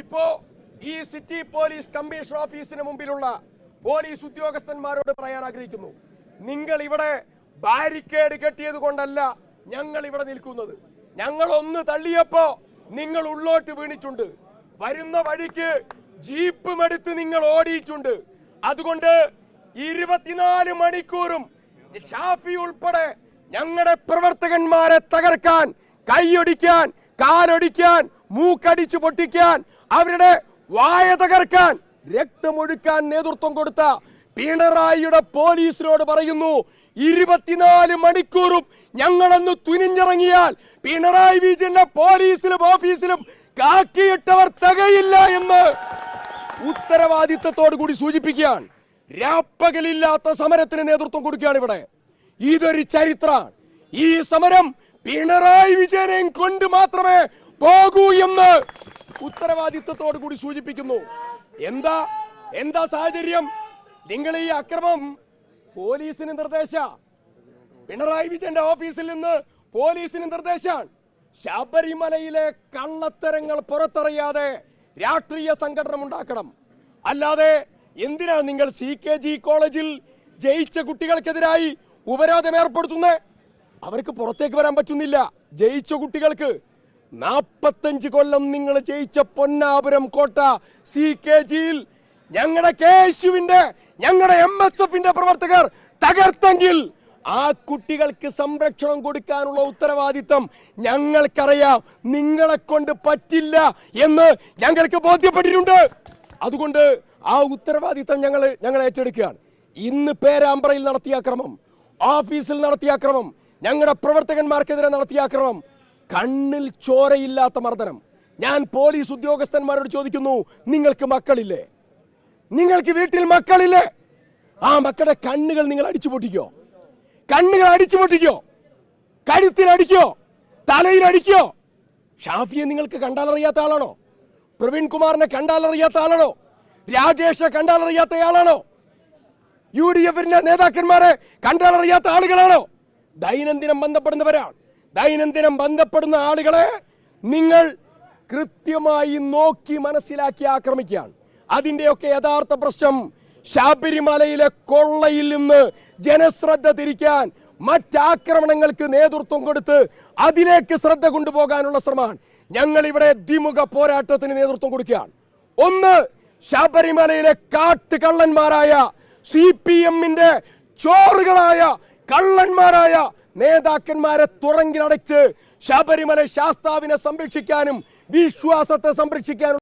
ഇപ്പോ ഈ city police commissioner ഓഫീസിന് മുമ്പിലുള്ള പോലീസ് ഉദ്യോഗസ്ഥന്മാരോട് പറയാൻ ആഗ്രഹിക്കുന്നു. നിങ്ങൾ ഇവിടെ ബാരിക്കേഡ് കെട്ടിയത് കൊണ്ടല്ല ഞങ്ങൾ ഇവിടെ നിൽക്കുന്നത്. ഞങ്ങൾ ഒന്ന് തള്ളിയപ്പോ നിങ്ങൾ ഉള്ളോട്ട് വീണിട്ടുണ്ട്. വരുന്ന വഴിക്ക് ജീപ്പും എടുത്ത് നിങ്ങൾ ഓടിയിട്ടുണ്ട്. അതുകൊണ്ട് ഇരുപത്തിനാല് മണിക്കൂറും ഷാഫി ഉൾപ്പെടെ ഞങ്ങളുടെ പ്രവർത്തകന്മാരെ തകർക്കാൻ കൈയൊടിക്കാൻ കാലൊടിക്കാൻ മൂക്കടിച്ചു പൊട്ടിക്കാൻ അവരുടെ വായ തകർക്കാൻ രക്തമൊഴുക്കാൻ നേതൃത്വം കൊടുത്ത പിണറായിയുടെ പോലീസിനോട് പറയുന്നു ഇരുപത്തിനാല് മണിക്കൂറും ഞങ്ങളൊന്ന് തുനിഞ്ഞിറങ്ങിയാൽ പിണറായി വിജയന്റെ പോലീസിലും ഓഫീസിലും കാക്കിയിട്ടവർ തകയില്ല എന്ന് ഉത്തരവാദിത്തത്തോടു കൂടി സൂചിപ്പിക്കുകയാണ്. രാപ്പകലില്ലാത്ത സമരത്തിന് നേതൃത്വം കൊടുക്കുകയാണ് ഇവിടെ. ഇതൊരു ചരിത്രമാണ് ഈ സമരം പിണറായി വിജയനെയും കൊണ്ട് മാത്രമേ പോകൂ എന്ന് ഉത്തരവാദിത്വത്തോടു കൂടി സൂചിപ്പിക്കുന്നു. എന്താ? എന്താ സാഹചര്യം? നിങ്ങൾ ഈ അക്രമം പോലീസിന് നിർദ്ദേശ. പിണറായി വിജയന്റെ ഓഫീസിൽ നിന്ന് പോലീസിന് നിർദ്ദേശമാണ് ശബരിമലയിലെ കള്ളത്തരങ്ങൾ പുറത്തറിയാതെ രാഷ്ട്രീയ സംഘടന ഉണ്ടാക്കണം. അല്ലാതെ എന്തിനാണ് നിങ്ങൾ സി കെ ജി കോളേജിൽ ജയിച്ച കുട്ടികൾക്കെതിരായി ഉപരോധം ഏർപ്പെടുത്തുന്നത് അവർക്ക് പുറത്തേക്ക് വരാൻ പറ്റുന്നില്ല. ജയിച്ച കുട്ടികൾക്ക് നാപ്പത്തഞ്ച് കൊല്ലം നിങ്ങൾ ജയിച്ച പൊന്നാപുരം കോട്ട സി കെ ജിയിൽ ഞങ്ങളുടെ കെ യുവിന്റെ ഞങ്ങളുടെ എം എസ് എഫിന്റെ പ്രവർത്തകർ തകർത്തെങ്കിൽ ആ കുട്ടികൾക്ക് സംരക്ഷണം കൊടുക്കാനുള്ള ഉത്തരവാദിത്തം ഞങ്ങൾക്കറിയാം. നിങ്ങളെ കൊണ്ട് പറ്റില്ല എന്ന് ഞങ്ങൾക്ക് ബോധ്യപ്പെട്ടിട്ടുണ്ട്. അതുകൊണ്ട് ആ ഉത്തരവാദിത്തം ഞങ്ങൾ ഞങ്ങൾ ഏറ്റെടുക്കുകയാണ്. ഇന്ന് പേരാമ്പ്രയിൽ നടത്തിയ അക്രമം ഓഫീസിൽ നടത്തിയ അക്രമം ഞങ്ങളുടെ പ്രവർത്തകന്മാർക്കെതിരെ നടത്തിയ അക്രമം കണ്ണിൽ ചോരയില്ലാത്ത മർദ്ദനം. ഞാൻ പോലീസ് ഉദ്യോഗസ്ഥന്മാരോട് ചോദിക്കുന്നു നിങ്ങൾക്ക് മക്കളില്ലേ? നിങ്ങൾക്ക് വീട്ടിൽ മക്കളില്ലേ? ആ മക്കളുടെ കണ്ണുകൾ നിങ്ങൾ അടിച്ചു പൊട്ടിക്കോ. കണ്ണുകൾ അടിച്ചു പൊട്ടിക്കോ. കഴുത്തിൽ അടിക്കോ. തലയിൽ അടിക്കോ. ഷാഫിയെ നിങ്ങൾക്ക് കണ്ടാലറിയാത്ത ആളാണോ? പ്രവീൺ കുമാറിനെ കണ്ടാലറിയാത്ത ആളാണോ? രാജേഷെ കണ്ടാലറിയാത്ത ആളാണോ? യു ഡി എഫിന്റെ നേതാക്കന്മാരെ കണ്ടാലറിയാത്ത ആളുകളാണോ? ദൈനംദിനം ബന്ധപ്പെടുന്നവരാണ്. ദൈനംദിനം ബന്ധപ്പെടുന്ന ആളുകളെ നിങ്ങൾ കൃത്യമായി നോക്കി മനസ്സിലാക്കി ആക്രമിക്കുകയാണ്. അതിന്റെയൊക്കെ യഥാർത്ഥ പ്രശ്നം ശബരിമലയിലെ കൊള്ളയിൽ നിന്ന് ജനശ്രദ്ധ തിരിക്കാൻ മറ്റാക്രമണങ്ങൾക്ക് നേതൃത്വം കൊടുത്ത് അതിലേക്ക് ശ്രദ്ധ കൊണ്ടുപോകാനുള്ള ശ്രമമാണ്. ഞങ്ങൾ ഇവിടെ ദ്വിമുഖ പോരാട്ടത്തിന് നേതൃത്വം കൊടുക്കുകയാണ്. ഒന്ന് ശബരിമലയിലെ കാട്ടുകള്ളന്മാരായ സി പി എമ്മിന്റെ ചോറുകളായ കള്ളന്മാരായ നേതാക്കന്മാരെ തുറങ്കിലടച്ച് ശബരിമല ശാസ്താവിനെ സംരക്ഷിക്കാനും വിശ്വാസത്തെ സംരക്ഷിക്കാനും